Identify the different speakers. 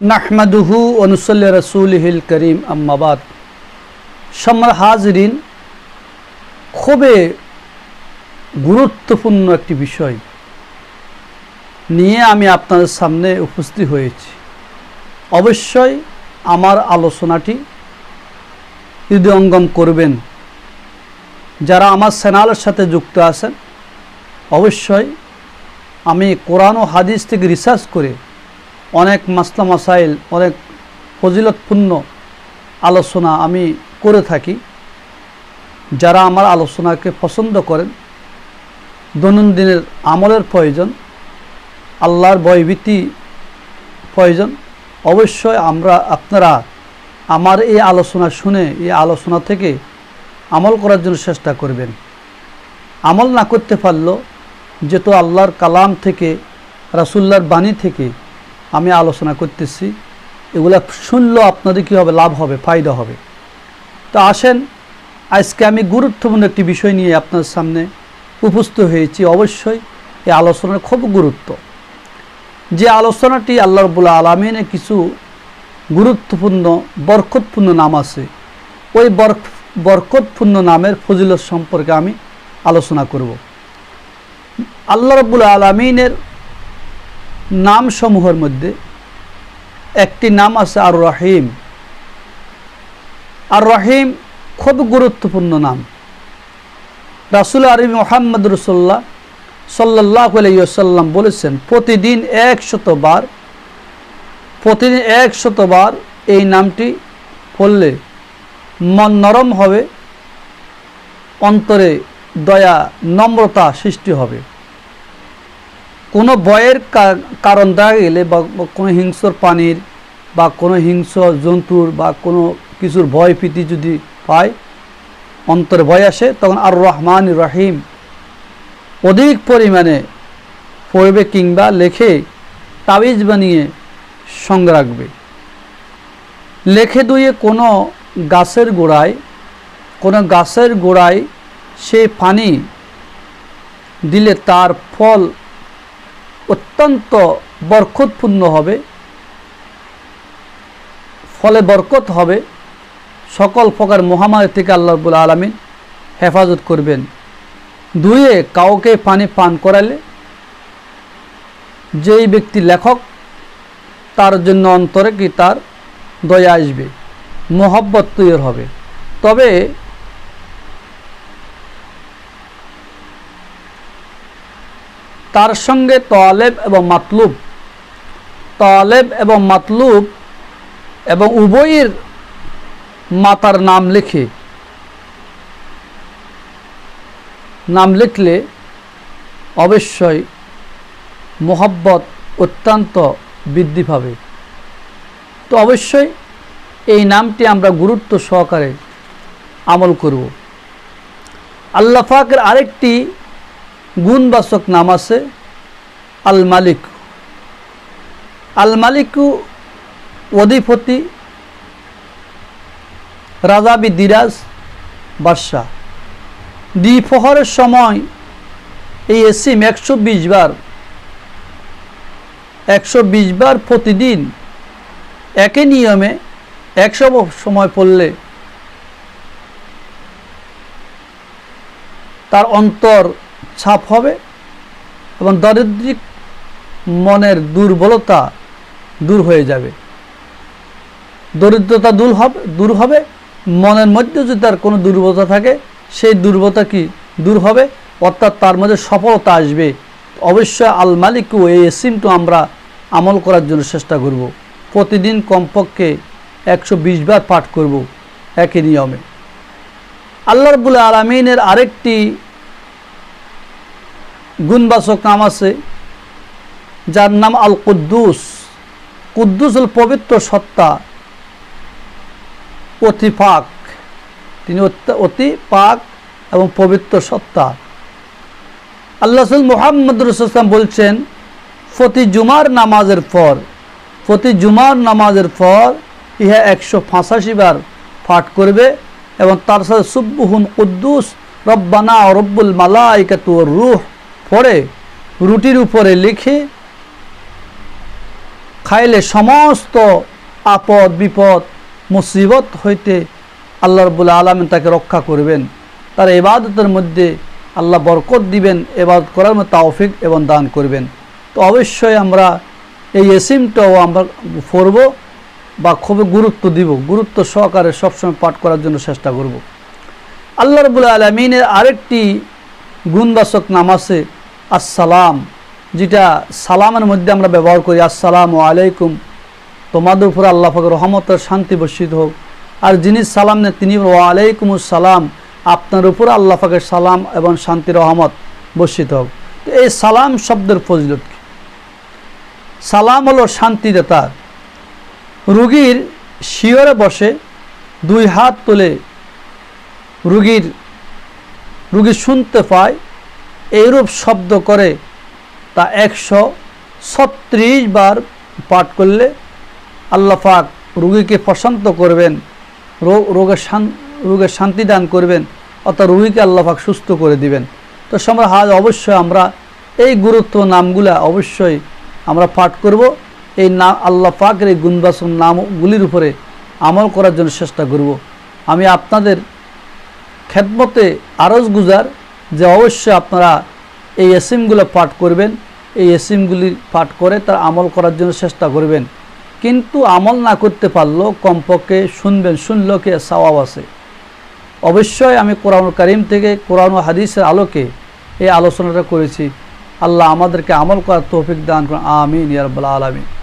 Speaker 1: নাহমাদুহু অনুসল্লি রসুলহিল করিম আম্মাবাদ সম্মার হাজরিন, খুবই গুরুত্বপূর্ণ একটি বিষয় নিয়ে আমি আপনাদের সামনে উপস্থিত হয়েছি। অবশ্যই আমার আলোচনাটি হৃদয়ঙ্গম করবেন। যারা আমার চ্যানেলের সাথে যুক্ত আছেন, অবশ্যই আমি কোরআন ও হাদিস থেকে রিসার্চ করে অনেক মাসলা মাসাইল, অনেক ফজিলতপূর্ণ আলোচনা আমি করে থাকি। যারা আমার আলোচনাকে পছন্দ করেন, দৈনন্দিনের আমলের প্রয়োজন, আল্লাহর বয়ভীতি প্রয়োজন, অবশ্যই আমরা আপনারা আমার এই আলোচনা শুনে, এই আলোচনা থেকে আমল করার জন্য চেষ্টা করবেন। আমল না করতে পারলেও, যেহেতু আল্লাহর কালাম থেকে রাসুল্লাহর বাণী থেকে আমি আলোচনা করতেছি। এগুলা শুনলেও আপনাদের কী হবে? লাভ হবে, ফায়দা হবে। তো আসেন, আজকে আমি গুরুত্বপূর্ণ একটি বিষয় নিয়ে আপনার সামনে উপস্থিত হয়েছি। অবশ্যই এই আলোচনার খুব গুরুত্ব। যে আলোচনাটি আল্লাহ রবুল্লা আলমিনে কিছু গুরুত্বপূর্ণ, বরকতপূর্ণ নাম আছে। ওই বরক, বরকতপূর্ণ নামের ফজিলত সম্পর্কে আমি আলোচনা করব। আল্লাহ রবুল আলমিনের নামসমূহের মধ্যে একটি নাম আছে আর রহিম আর রহিম খুব গুরুত্বপূর্ণ নাম। রাসুল আরবি মোহাম্মদ রসোল্লাহ সাল্লাহ আলাইসাল্লাম বলেছেন, প্রতিদিন একশতবার প্রতিদিন একশতবার এই নামটি পড়লে মন নরম হবে, অন্তরে দয়া নম্রতা সৃষ্টি হবে। কোনো বয়ের কারণ দেখা গেলে বা কোনো হিংস্র পানির বা কোনো হিংস্র জন্তুর বা কোনো কিছুর ভয় প্রীতি যদি পায় অন্তরে ভয় আসে, তখন আর রহমান রহিম অধিক পরিমাণে পড়বে কিংবা লেখে তাবিজ বানিয়ে সঙ্গে রাখবে। লেখে দুয়ে কোনো গাছের গোড়ায়, কোনো গাছের গোড়ায় সে পানি দিলে তার ফল অত্যন্ত বরকতপূর্ণ হবে। ফলে বরকত হবে। সকল প্রকার মহামারী থেকে আল্লাহবুল আলমিন হেফাজত করবেন। দুয়ে কাউকে পানি পান করালে যেই ব্যক্তি লেখক, তার জন্য অন্তরে কি তার দয়া আসবে, মোহব্বত তৈরি হবে। তবে তার সঙ্গে তলেব এবং মাতলুব। তলেব এবং মাতলুব এবং উভয়ের মাতার নাম লিখে। নাম লিখলে অবশ্যই মোহব্বত অত্যন্ত বৃদ্ধি পাবে। তো অবশ্যই এই নামটি আমরা গুরুত্ব সহকারে আমল করব। আল্লাহ ফাকের আরেকটি গুণবাচক নাম আছে আল মালিক আল মালিকু অধিপতি রাজাবি দিরাজ বাদশাহ। দ্বিপ্রহরের সময় এই এসিম একশো বিশ বার, একশো বিশ বার প্রতিদিন একই নিয়মে একশো সময় পড়লে তার অন্তর ছাপ হবে এবং দরিদ্রিক মনের দুর্বলতা দূর হয়ে যাবে। দরিদ্রতা দূর হবে দূর হবে, মনের মধ্যে যদি তার কোনো দুর্বলতা থাকে, সেই দুর্বলতা কি দূর হবে? অর্থাৎ তার মধ্যে সফলতা আসবে। অবশ্যই আল মালিক এই এসিমটু আমরা আমল করার জন্য চেষ্টা করব। প্রতিদিন কমপক্ষে একশো বিশ বার পাঠ করব একই নিয়মে। আল্লাহ রবুল আলমিনের আরেকটি গুণবাচক নাম আছে, যার নাম আল কুদ্দুস কুদ্দুস হল পবিত্র সত্তা, অতি পাক। তিনি অতি পাক এবং পবিত্র সত্তা। আল্লাহ মোহাম্মদ রসুলাম বলছেন, প্রতি জুমার নামাজের পর, প্রতি জুমার নামাজের পর ইহা একশো পঁচাশি বার পাঠ করবে এবং তার সাথে সুব্বুহুন কুদ্দুস, রব্বানা রব্বুল মালাইকাতু রুহ। পড়ে রুটির উপরে লিখে খাইলে সমস্ত আপদ, বিপদ, মুসিবত হইতে আল্লাহ রবুল্লা আলমিন তাকে রক্ষা করবেন। তার এবাদতের মধ্যে আল্লাহ বরকত দিবেন এবাদত করার মতো তাওফিক এবং দান করবেন। তো অবশ্যই আমরা এই এসিমটাও আমরা পড়ব বা খুবই গুরুত্ব দিব, গুরুত্ব সহকারে সবসময় পাঠ করার জন্য চেষ্টা করব। আল্লাহ রবুল্লা আলমিনের আরেকটি গুণবাচক নাম আছে আসসালাম, যেটা সালামের মধ্যে আমরা ব্যবহার করি, আসসালামু আলাইকুম। তোমাদের উপর আল্লাহ রহমতের শান্তি বর্ষিত হোক। আর যিনি সালাম নেন, তিনি ওয়ালাইকুম সালাম আপনার উপর আল্লাহ ফাকের সালাম এবং শান্তি রহমত বর্ষিত হোক। তো এই সালাম শব্দের ফজলত কি? সালাম হলো শান্তিদাতা রুগীর শিয়রে বসে দুই হাত তুলে রুগীর, রুগী শুনতে পায় এইরূপ শব্দ করে তা একশো ছত্রিশ বার পাঠ করলে আল্লাহ পাক রুগীকে প্রশান্ত করবেন, রোগ, রোগের রোগের শান্তি দান করবেন, অর্থাৎ রুগীকে আল্লাহ পাক সুস্থ করে দিবেন। তো আমরা আজ অবশ্যই আমরা এই গুরুত্ব নামগুলা অবশ্যই আমরা পাঠ করব। এই না, আল্লাহ এই গুণবাসন নামগুলির উপরে আমল করার জন্য চেষ্টা করব। আমি আপনাদের খেদমতে আরজ গুজার যে অবশ্যই আপনারা এই এসিমগুলো পাঠ করবেন, এই এসিমগুলি পাঠ করে তার আমল করার জন্য চেষ্টা করবেন। কিন্তু আমল না করতে পারলেও কমপক্ষে শুনবেন, শুনলেও কে সওয়াব আছে। অবশ্যই আমি কোরআন করিম থেকে কোরআন হাদিসের আলোকে এই আলোচনাটা করেছি। আল্লাহ আমাদেরকে আমল করার তৌফিক দান করুন। আমিন ইয়ারবাল আলমিন।